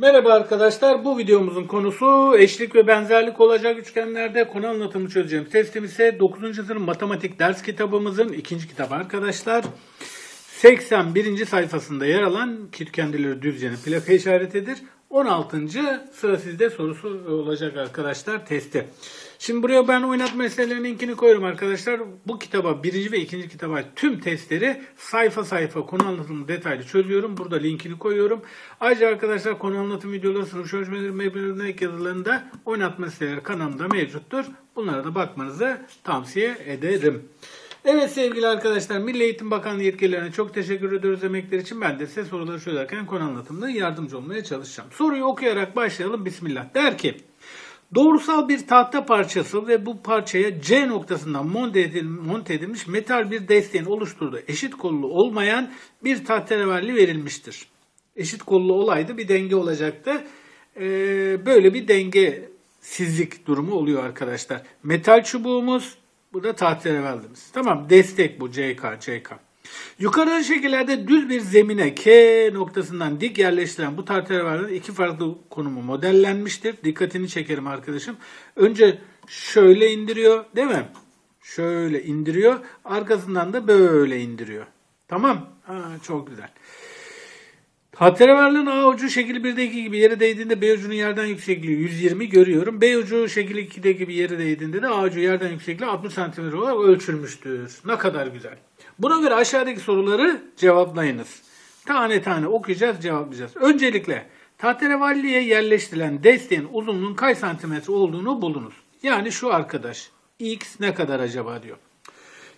Merhaba arkadaşlar. Bu videomuzun konusu eşlik ve benzerlik olacak üçgenlerde konu anlatımı çözeceğim. Testim ise 9. sınıf matematik ders kitabımızın ikinci kitabı arkadaşlar. 81. sayfasında yer alan kendileri düzcenin plaka işaretidir. 16. sıra sizde sorusu olacak arkadaşlar testi. Şimdi buraya ben oynatma meselelerinin linkini koyuyorum arkadaşlar. Bu kitaba birinci ve ikinci kitaba tüm testleri sayfa sayfa konu anlatımı detaylı çözüyorum. Burada linkini koyuyorum. Ayrıca arkadaşlar konu anlatım videoları, sınıf mebirlerine ek yazılarında oynatma meseleleri kanalımda mevcuttur. Bunlara da bakmanızı tavsiye ederim. Evet sevgili arkadaşlar Milli Eğitim Bakanlığı yetkililerine çok teşekkür ediyoruz emekler için. Ben de size soruları çözerken konu anlatımında yardımcı olmaya çalışacağım. Soruyu okuyarak başlayalım. Bismillah. Der ki Doğrusal bir tahta parçası ve bu parçaya C noktasından monte edilmiş metal bir desteğin oluşturduğu eşit kollu olmayan bir tahterevalli verilmiştir. Eşit kollu olaydı bir denge olacaktı. Ee, böyle bir dengesizlik durumu oluyor arkadaşlar. Metal çubuğumuz bu da tahterevallimiz. Tamam destek bu CK CK. Yukarıda şekillerde düz bir zemine K noktasından dik yerleştiren bu tahterevallerin iki farklı konumu modellenmiştir. Dikkatini çekerim arkadaşım. Önce şöyle indiriyor değil mi? Şöyle indiriyor. Arkasından da böyle indiriyor. Tamam. Ha, çok güzel. Tahterevallerin A ucu şekil 1'deki gibi yere değdiğinde B ucunun yerden yüksekliği 120 görüyorum. B ucu şekil 2'deki gibi yere değdiğinde de A ucu yerden yüksekliği 60 cm olarak ölçülmüştür. Ne kadar güzel. Buna göre aşağıdaki soruları cevaplayınız. Tane tane okuyacağız, cevaplayacağız. Öncelikle tahterevalliye yerleştirilen desteğin uzunluğunun kaç santimetre olduğunu bulunuz. Yani şu arkadaş x ne kadar acaba diyor.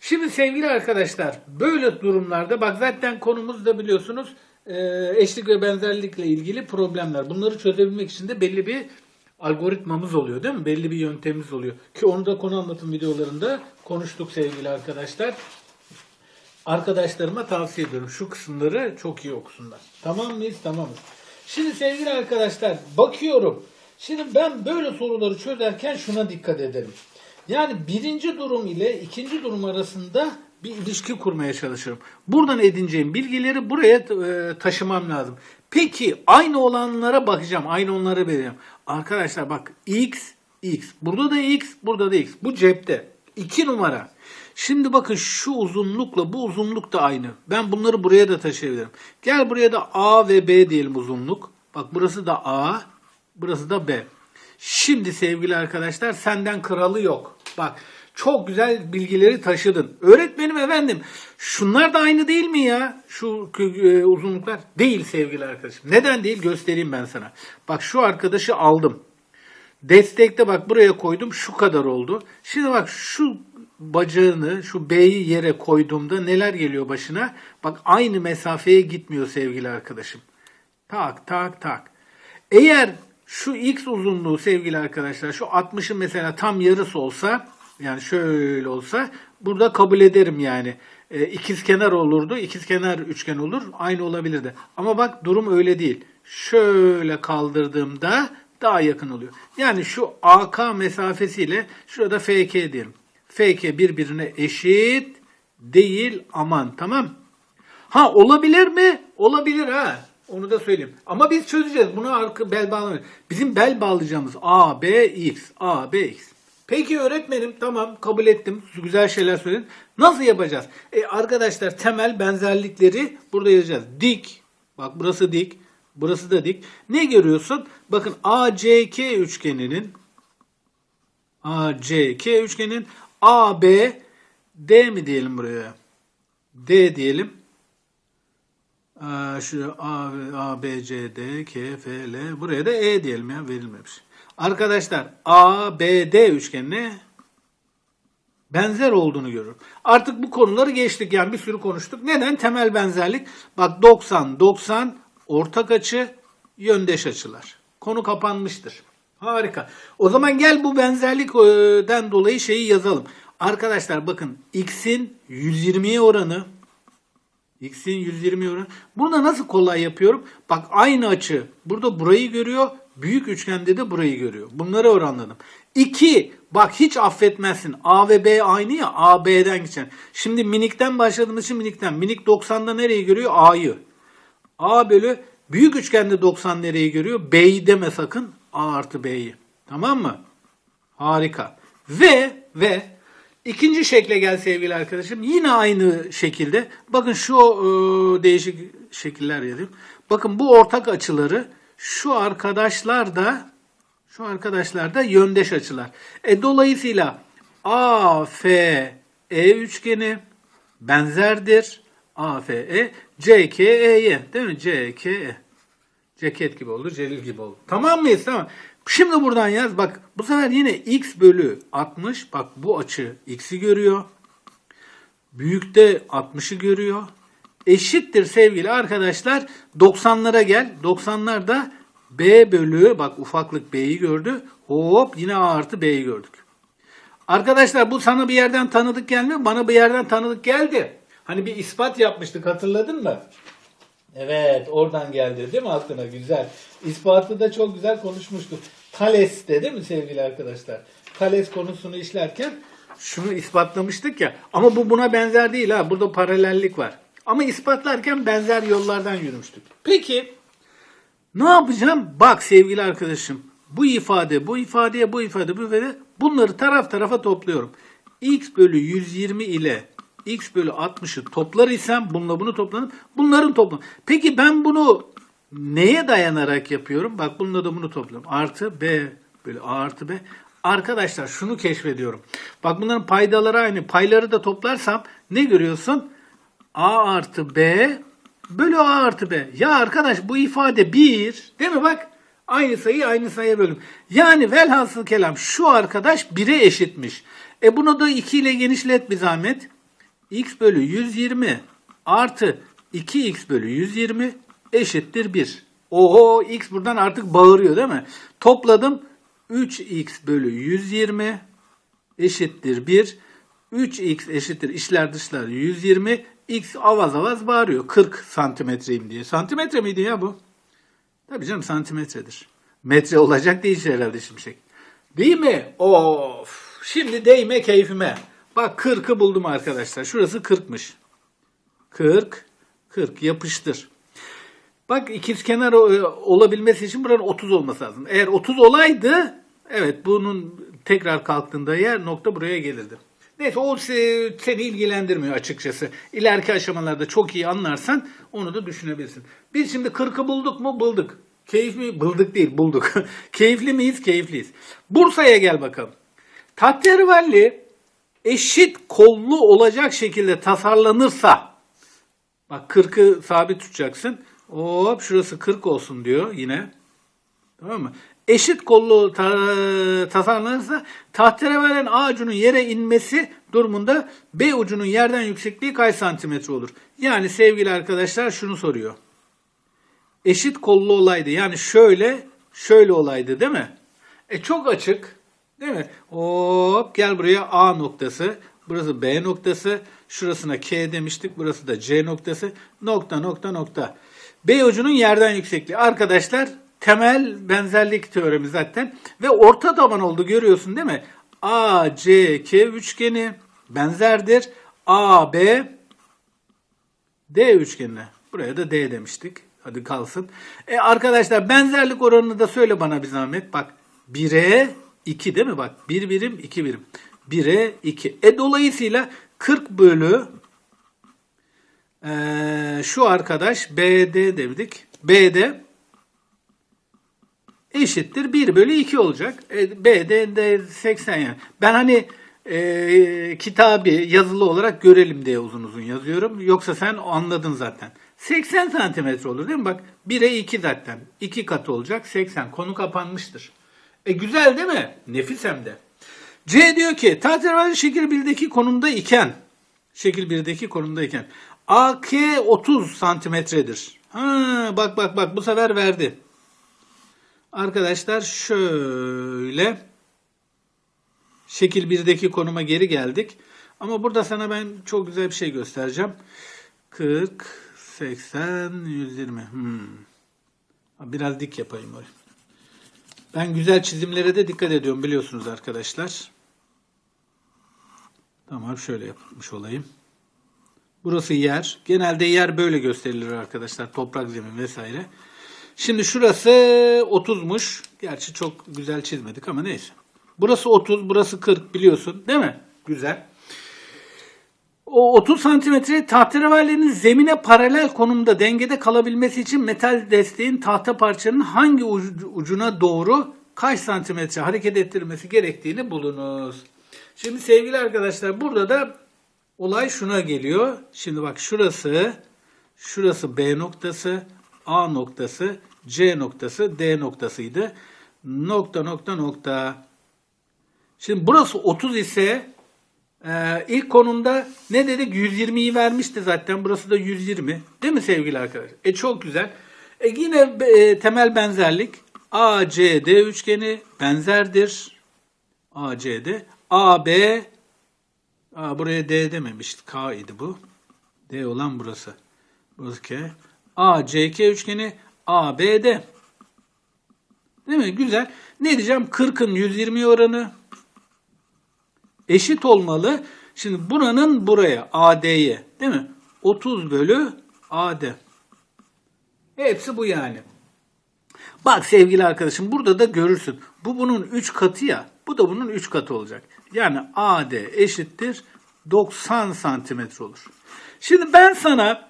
Şimdi sevgili arkadaşlar böyle durumlarda bak zaten konumuz da biliyorsunuz eşlik ve benzerlikle ilgili problemler. Bunları çözebilmek için de belli bir algoritmamız oluyor değil mi? Belli bir yöntemimiz oluyor. Ki onu da konu anlatım videolarında konuştuk sevgili arkadaşlar. Arkadaşlarıma tavsiye ediyorum. Şu kısımları çok iyi okusunlar. Tamam mıyız? Tamamız. Şimdi sevgili arkadaşlar bakıyorum. Şimdi ben böyle soruları çözerken şuna dikkat edelim. Yani birinci durum ile ikinci durum arasında bir ilişki kurmaya çalışırım. Buradan edineceğim bilgileri buraya e, taşımam lazım. Peki aynı olanlara bakacağım. Aynı onları vereceğim. Arkadaşlar bak x, x. Burada da x, burada da x. Bu cepte. 2 numara. Şimdi bakın şu uzunlukla bu uzunluk da aynı. Ben bunları buraya da taşıyabilirim. Gel buraya da A ve B diyelim uzunluk. Bak burası da A, burası da B. Şimdi sevgili arkadaşlar senden kralı yok. Bak çok güzel bilgileri taşıdın. Öğretmenim efendim şunlar da aynı değil mi ya? Şu e, uzunluklar değil sevgili arkadaşım. Neden değil göstereyim ben sana. Bak şu arkadaşı aldım. Destekte bak buraya koydum şu kadar oldu. Şimdi bak şu bacağını şu B'yi yere koyduğumda neler geliyor başına? Bak aynı mesafeye gitmiyor sevgili arkadaşım. Tak tak tak. Eğer şu x uzunluğu sevgili arkadaşlar şu 60'ın mesela tam yarısı olsa yani şöyle olsa burada kabul ederim yani. E, ikizkenar olurdu. ikizkenar üçgen olur. Aynı olabilirdi. Ama bak durum öyle değil. Şöyle kaldırdığımda daha yakın oluyor. Yani şu AK mesafesiyle şurada FK diyelim. FK birbirine eşit değil aman tamam. Ha olabilir mi? Olabilir ha. Onu da söyleyeyim. Ama biz çözeceğiz. Buna arka bel bağlamayız. Bizim bel bağlayacağımız A, B, X. A, B, X. Peki öğretmenim tamam kabul ettim. Güzel şeyler söyledin. Nasıl yapacağız? E, arkadaşlar temel benzerlikleri burada yazacağız. Dik. Bak burası dik. Burası da dik. Ne görüyorsun? Bakın ACK üçgeninin ACK üçgenin AB D mi diyelim buraya? D diyelim. Aa, şu A, A, B, C, D, K, F, L. Buraya da E diyelim ya verilmemiş. Arkadaşlar A, B, D üçgenine benzer olduğunu görüyorum. Artık bu konuları geçtik yani bir sürü konuştuk. Neden? Temel benzerlik. Bak 90, 90 ortak açı, yöndeş açılar. Konu kapanmıştır. Harika. O zaman gel bu benzerlikten dolayı şeyi yazalım. Arkadaşlar bakın x'in 120'ye oranı x'in 120 oranı. Burada nasıl kolay yapıyorum? Bak aynı açı. Burada burayı görüyor. Büyük üçgende de burayı görüyor. Bunları oranladım. 2. Bak hiç affetmezsin. A ve B aynı ya. A B'den geçen. Şimdi minikten başladığımız için minikten. Minik 90'da nereyi görüyor? A'yı. A bölü Büyük üçgende 90 nereyi görüyor? B'yi deme sakın. A artı B'yi. Tamam mı? Harika. Ve ve ikinci şekle gel sevgili arkadaşım. Yine aynı şekilde. Bakın şu e, değişik şekiller yazayım. Bakın bu ortak açıları şu arkadaşlar da şu arkadaşlar da yöndeş açılar. E dolayısıyla AFE üçgeni benzerdir. AFE CKE'ye değil mi? CKE. Ceket gibi oldu, Celil gibi oldu. Tamam mıyız? Tamam. Şimdi buradan yaz. Bak bu sefer yine x bölü 60. Bak bu açı x'i görüyor. Büyükte 60'ı görüyor. Eşittir sevgili arkadaşlar. 90'lara gel. 90'lar da b bölü bak ufaklık b'yi gördü. Hop yine a artı b'yi gördük. Arkadaşlar bu sana bir yerden tanıdık gelmiyor. Bana bir yerden tanıdık geldi. Hani bir ispat yapmıştık hatırladın mı? Evet oradan geldi değil mi aklına güzel. İspatı da çok güzel konuşmuştuk. Thales'te değil mi sevgili arkadaşlar? Thales konusunu işlerken şunu ispatlamıştık ya. Ama bu buna benzer değil ha. Burada paralellik var. Ama ispatlarken benzer yollardan yürümüştük. Peki ne yapacağım? Bak sevgili arkadaşım. Bu ifade, bu ifadeye, bu ifade, bu ifade bunları taraf tarafa topluyorum. x bölü 120 ile x bölü 60'ı toplar isem bununla bunu toplanıp bunların toplamı. Peki ben bunu neye dayanarak yapıyorum? Bak bununla da bunu topluyorum. Artı b bölü a artı b. Arkadaşlar şunu keşfediyorum. Bak bunların paydaları aynı. Payları da toplarsam ne görüyorsun? A artı b bölü a artı b. Ya arkadaş bu ifade 1 değil mi bak? Aynı sayı aynı sayıya bölüm. Yani velhasıl kelam şu arkadaş 1'e eşitmiş. E bunu da 2 ile genişlet bir zahmet. x bölü 120 artı 2x bölü 120 eşittir 1. Oho x buradan artık bağırıyor değil mi? Topladım 3x bölü 120 eşittir 1. 3x eşittir içler dışlar 120. x avaz avaz bağırıyor 40 santimetreyim diye. Santimetre miydi ya bu? Tabii canım santimetredir. Metre olacak değil herhalde şimşek. Değil mi? Of. Şimdi değme keyfime. Bak 40'ı buldum arkadaşlar. Şurası 40'mış. 40, 40 yapıştır. Bak ikizkenar o- olabilmesi için buranın 30 olması lazım. Eğer 30 olaydı evet bunun tekrar kalktığında yer nokta buraya gelirdi. Neyse o se- seni ilgilendirmiyor açıkçası. İleriki aşamalarda çok iyi anlarsan onu da düşünebilirsin. Biz şimdi 40'ı bulduk mu? Bulduk. Keyifli bulduk değil bulduk. Keyifli miyiz? Keyifliyiz. Bursa'ya gel bakalım. Tahterevalli eşit kollu olacak şekilde tasarlanırsa bak 40'ı sabit tutacaksın. Hop şurası 40 olsun diyor yine. Tamam mı? Eşit kollu ta- tasarlanırsa tahterevallenin A ucunun yere inmesi durumunda B ucunun yerden yüksekliği kaç santimetre olur? Yani sevgili arkadaşlar şunu soruyor. Eşit kollu olaydı. Yani şöyle şöyle olaydı değil mi? E çok açık. Değil mi? Hop gel buraya A noktası. Burası B noktası. Şurasına K demiştik. Burası da C noktası. Nokta nokta nokta. B ucunun yerden yüksekliği. Arkadaşlar temel benzerlik teoremi zaten. Ve orta taban oldu görüyorsun değil mi? A, C, K üçgeni benzerdir. A, B, D üçgenine. Buraya da D demiştik. Hadi kalsın. E arkadaşlar benzerlik oranını da söyle bana bir zahmet. Bak 1'e 2 değil mi? Bak 1 birim 2 birim. 1'e 2. E dolayısıyla 40 bölü e, şu arkadaş BD dedik. BD eşittir 1 bölü 2 olacak. E, BD de 80 yani. Ben hani e, kitabı yazılı olarak görelim diye uzun uzun yazıyorum. Yoksa sen anladın zaten. 80 santimetre olur değil mi? Bak 1'e 2 zaten. 2 katı olacak 80. Konu kapanmıştır. E güzel değil mi? Nefis hem de. C diyor ki tahterevalli şekil 1'deki konumda iken şekil 1'deki konumda iken AK 30 santimetredir. Ha, bak bak bak bu sefer verdi. Arkadaşlar şöyle şekil 1'deki konuma geri geldik. Ama burada sana ben çok güzel bir şey göstereceğim. 40, 80, 120. Hmm. Biraz dik yapayım orayı. Ben güzel çizimlere de dikkat ediyorum biliyorsunuz arkadaşlar. Tamam şöyle yapmış olayım. Burası yer. Genelde yer böyle gösterilir arkadaşlar. Toprak zemin vesaire. Şimdi şurası 30'muş. Gerçi çok güzel çizmedik ama neyse. Burası 30, burası 40 biliyorsun değil mi? Güzel. O 30 santimetre tahterevallerin zemine paralel konumda dengede kalabilmesi için metal desteğin tahta parçanın hangi ucu- ucuna doğru kaç santimetre hareket ettirilmesi gerektiğini bulunuz. Şimdi sevgili arkadaşlar burada da olay şuna geliyor. Şimdi bak şurası, şurası B noktası, A noktası, C noktası, D noktasıydı. Nokta nokta nokta. Şimdi burası 30 ise ee, ilk konumda ne dedik? 120'yi vermişti zaten. Burası da 120. Değil mi sevgili arkadaşlar? E çok güzel. E yine e, temel benzerlik. ACD üçgeni benzerdir. ACD. AB Aa, buraya D dememiştik. K idi bu. D olan burası. Burası K. ACK üçgeni ABD. Değil mi? Güzel. Ne diyeceğim? 40'ın 120 oranı eşit olmalı. Şimdi buranın buraya AD'ye değil mi? 30 bölü AD. Hepsi bu yani. Bak sevgili arkadaşım burada da görürsün. Bu bunun 3 katı ya. Bu da bunun 3 katı olacak. Yani AD eşittir 90 santimetre olur. Şimdi ben sana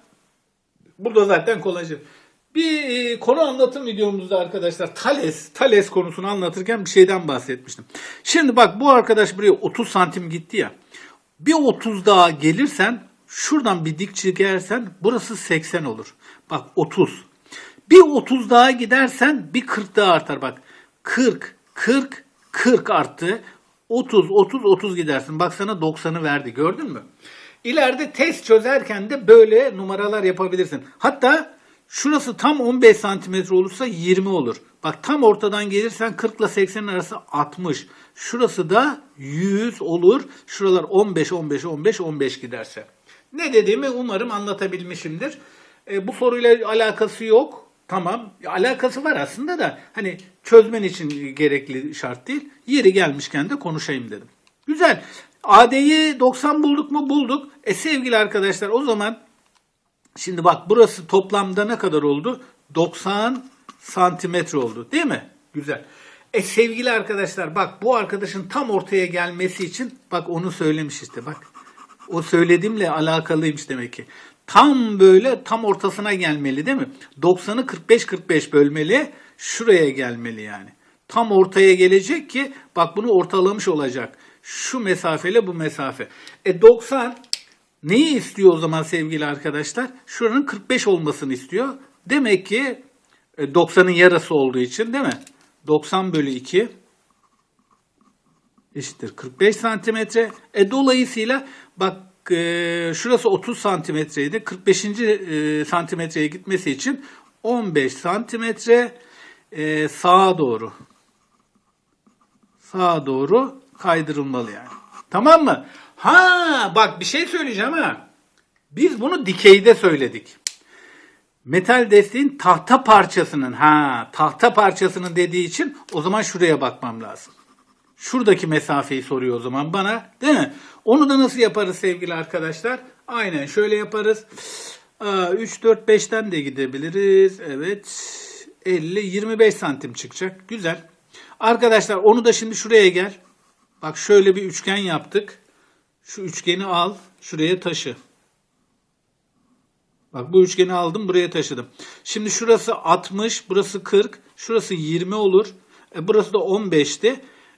burada zaten kolajı. Bir e, konu anlatım videomuzda arkadaşlar Thales, Thales konusunu anlatırken bir şeyden bahsetmiştim. Şimdi bak bu arkadaş buraya 30 santim gitti ya. Bir 30 daha gelirsen şuradan bir dik çekersen burası 80 olur. Bak 30. Bir 30 daha gidersen bir 40 daha artar bak. 40, 40, 40 arttı. 30, 30, 30 gidersin. Bak sana 90'ı verdi gördün mü? İleride test çözerken de böyle numaralar yapabilirsin. Hatta şurası tam 15 santimetre olursa 20 olur. Bak tam ortadan gelirsen 40 ile 80 arası 60. Şurası da 100 olur. Şuralar 15, 15, 15, 15 giderse. Ne dediğimi umarım anlatabilmişimdir. E, bu soruyla alakası yok. Tamam. Alakası var aslında da hani çözmen için gerekli şart değil. Yeri gelmişken de konuşayım dedim. Güzel. AD'yi 90 bulduk mu? Bulduk. E sevgili arkadaşlar o zaman şimdi bak burası toplamda ne kadar oldu? 90 santimetre oldu değil mi? Güzel. E sevgili arkadaşlar bak bu arkadaşın tam ortaya gelmesi için bak onu söylemiş işte bak. O söylediğimle alakalıymış demek ki. Tam böyle tam ortasına gelmeli değil mi? 90'ı 45-45 bölmeli. Şuraya gelmeli yani. Tam ortaya gelecek ki bak bunu ortalamış olacak. Şu mesafeyle bu mesafe. E 90 neyi istiyor o zaman sevgili arkadaşlar? Şuranın 45 olmasını istiyor. Demek ki e, 90'ın yarısı olduğu için değil mi? 90 bölü 2 eşittir 45 santimetre. E dolayısıyla bak e, şurası 30 santimetreydi. 45. E, santimetreye gitmesi için 15 santimetre e, sağa doğru sağa doğru kaydırılmalı yani. Tamam mı? Ha bak bir şey söyleyeceğim ha. Biz bunu dikeyde söyledik. Metal desteğin tahta parçasının ha tahta parçasının dediği için o zaman şuraya bakmam lazım. Şuradaki mesafeyi soruyor o zaman bana değil mi? Onu da nasıl yaparız sevgili arkadaşlar? Aynen şöyle yaparız. Aa, 3, 4, 5'ten de gidebiliriz. Evet. 50, 25 santim çıkacak. Güzel. Arkadaşlar onu da şimdi şuraya gel. Bak şöyle bir üçgen yaptık. Şu üçgeni al. Şuraya taşı. Bak bu üçgeni aldım buraya taşıdım. Şimdi şurası 60, burası 40, şurası 20 olur. E, burası da 15'ti.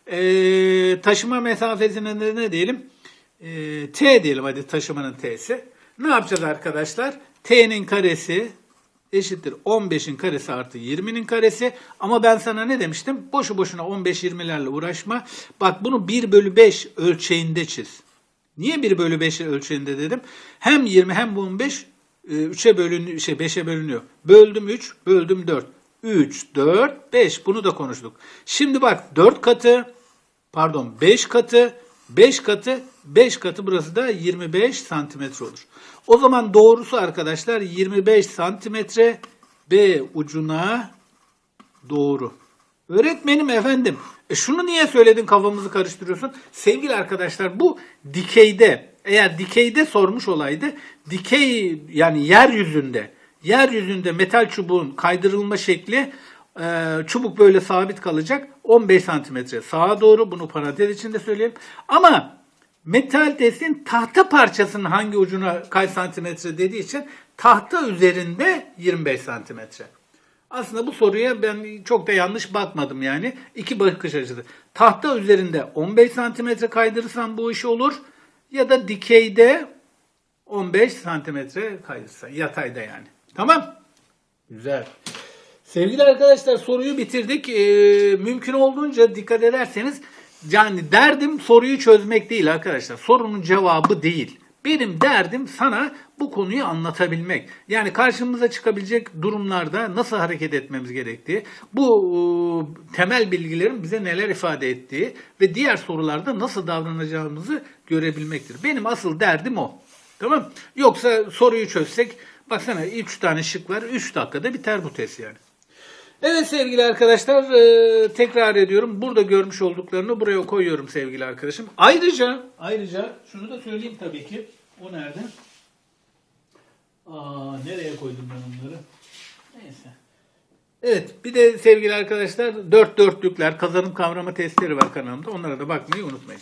E, taşıma mesafesine de ne diyelim? E, T diyelim hadi taşımanın T'si. Ne yapacağız arkadaşlar? T'nin karesi eşittir 15'in karesi artı 20'nin karesi. Ama ben sana ne demiştim? Boşu boşuna 15-20'lerle uğraşma. Bak bunu 1 bölü 5 ölçeğinde çiz. Niye 1 bölü 5 ölçeğinde dedim? Hem 20 hem bu 15 3'e bölünüyor, şey 5'e bölünüyor. Böldüm 3, böldüm 4. 3, 4, 5. Bunu da konuştuk. Şimdi bak 4 katı, pardon 5 katı, 5 katı, 5 katı burası da 25 santimetre olur. O zaman doğrusu arkadaşlar 25 santimetre B ucuna doğru. Öğretmenim efendim. E şunu niye söyledin kafamızı karıştırıyorsun? Sevgili arkadaşlar bu dikeyde eğer dikeyde sormuş olaydı dikey yani yeryüzünde Yeryüzünde metal çubuğun kaydırılma şekli çubuk böyle sabit kalacak. 15 santimetre sağa doğru bunu parantez içinde söyleyeyim. Ama metal testin tahta parçasının hangi ucuna kaç santimetre dediği için tahta üzerinde 25 santimetre. Aslında bu soruya ben çok da yanlış bakmadım yani. İki bakış açısı. Tahta üzerinde 15 santimetre kaydırırsan bu iş olur. Ya da dikeyde 15 santimetre kaydırırsan. Yatayda yani. Tamam. Güzel. Sevgili arkadaşlar soruyu bitirdik. Ee, mümkün olduğunca dikkat ederseniz yani derdim soruyu çözmek değil arkadaşlar. Sorunun cevabı değil. Benim derdim sana bu konuyu anlatabilmek. Yani karşımıza çıkabilecek durumlarda nasıl hareket etmemiz gerektiği, bu e, temel bilgilerin bize neler ifade ettiği ve diğer sorularda nasıl davranacağımızı görebilmektir. Benim asıl derdim o. Tamam? Yoksa soruyu çözsek baksana 3 tane şık var. 3 dakikada biter bu test yani. Evet sevgili arkadaşlar e, tekrar ediyorum. Burada görmüş olduklarını buraya koyuyorum sevgili arkadaşım. Ayrıca ayrıca şunu da söyleyeyim tabii ki. O nerede? Aa nereye koydum ben onları? Neyse. Evet bir de sevgili arkadaşlar dört dörtlükler kazanım kavrama testleri var kanalımda. Onlara da bakmayı unutmayın.